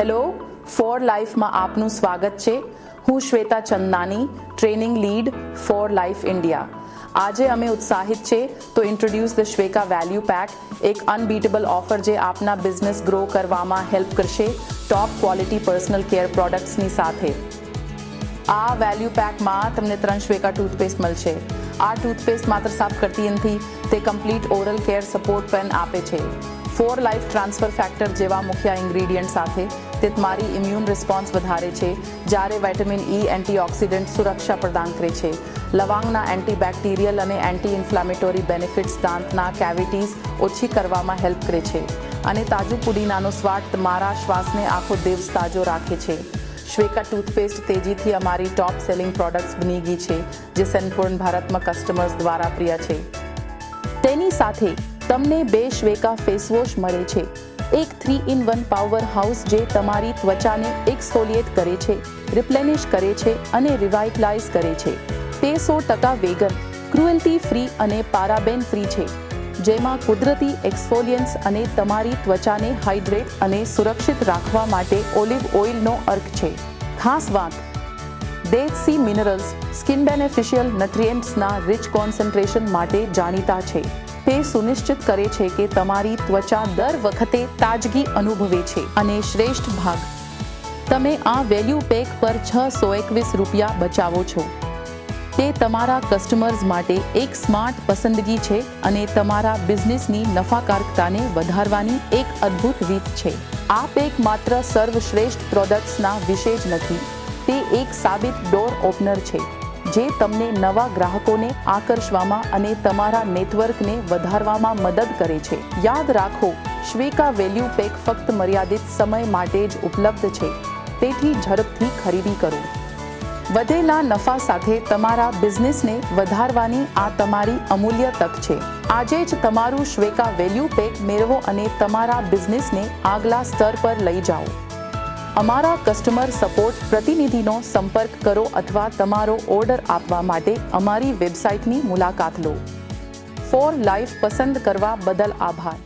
Hello, four લાઈફમાં આપનું સ્વાગત છે. હું Shweta Chandnani training lead for life India. આજે અમે ઉત્સાહિત છે to introduce the Shweka value pack એક અનબીટેબલ ઓફર જે આપના બિઝનેસ ગ્રો કરવામાં હેલ્પ કરશે ટોપ ક્વોલિટી પર્સનલ કેર પ્રોડક્ટ્સની સાથે. આ વેલ્યુ પેકમાં તમને ત્રણ શ્વેકા ટૂથપેસ્ટ મળશે. આ ટૂથપેસ્ટ માત્ર સાફ કરતી નથી, તે complete oral care support pen આપે છે. ફોર લાઈફ ટ્રાન્સફર ફેક્ટર જેવા મુખ્ય ઇન્ગ્રીડિયન્ટ સાથે તે તમારી ઇમ્યુન રિસ્પોન્સ વધારે છે, જ્યારે વિટામિન ઈ એન્ટીઓક્સિડન્ટ સુરક્ષા પ્રદાન કરે છે. લવાંગના એન્ટીબેક્ટેરિયલ અને એન્ટી ઇન્ફ્લામેટોરી બેનિફિટ્સ દાંતના કેવિટીઝ ઓછી કરવામાં હેલ્પ કરે છે. અને તાજું પુદીનાનો સ્વાદ તમારા શ્વાસને આખો દિવસ તાજો રાખે છે. શ્વેકા ટૂથપેસ્ટ તેજીથી અમારી ટોપ સેલિંગ પ્રોડક્ટ્સ બની ગઈ છે, જે સંપૂર્ણ ભારતમાં કસ્ટમર્સ દ્વારા પ્રિય છે. તેની સાથે તમને બે શ્વેકા ફેસવોશ મળે છે. એક three in one powerhouse જે તમારી ત્વચાને એક્સફોલિએટ કરે છે, રિપ્લેનિશ કરે છે અને રિવાઇટલાઇઝ કરે છે. તે સો ટકા વેગન, ક્રુએલ્ટી ફ્રી અને પારાબેન ફ્રી છે. જેમાં કુદરતી એક્સફોલિયન્સ અને તમારી ત્વચાને હાઇડ્રેટ અને સુરક્ષિત રાખવા માટે ઓલિવ ઓઇલનો અર્ક છે. ખાસ વાત સી મિનરલ્સ, સ્કિન બેનેફિશિયલ ન્યુટ્રિયન્ટ્સના રિચ કોન્સન્ટ્રેશન માટે જાણીતા છે. તે સુનિશ્ચિત કરે છે કે તમારી ત્વચા દર વખતે તાજગી અનુભવે છે અને શ્રેષ્ઠ ભાગ. તમે આ વેલ્યુ પેક પર છ સો એકવીસ રૂપિયા બચાવો છો. તે તમારા કસ્ટમર્સ માટે એક સ્માર્ટ પસંદગી છે અને તમારા બિઝનેસની નફાકારકતાને વધારવાની એક અદ્ભુત રીત છે. આ પેક માત્ર સર્વશ્રેષ્ઠ પ્રોડક્ટ્સના વિશે જ નથી. તે એક સાબિત ડોર ઓપનર છે. જે તમને નવા ગ્રાહકોને આકર્ષવામાં અને તમારા નેટવર્કને વધારવામાં મદદ કરે છે. યાદ રાખો, શ્વેકા વેલ્યુ પેક ફક્ત મર્યાદિત સમય માટે જ ઉપલબ્ધ છે. તેથી ઝડપથી ખરીદી કરો. વધેલા નફા સાથે તમારા બિઝનેસને વધારવાની આ તમારી અમૂલ્ય તક છે. આજે જ તમારું શ્વેકા વેલ્યુ પેક મેળવો અને તમારા બિઝનેસને આગલા સ્તર પર લઈ જાઓ. અમારા કસ્ટમર સપોર્ટ પ્રતિનિધિનો સંપર્ક કરો અથવા તમારો ઓર્ડર આપવા માટે અમારી વેબસાઇટની મુલાકાત લો. ફોર લાઈફ પસંદ કરવા બદલ આભાર.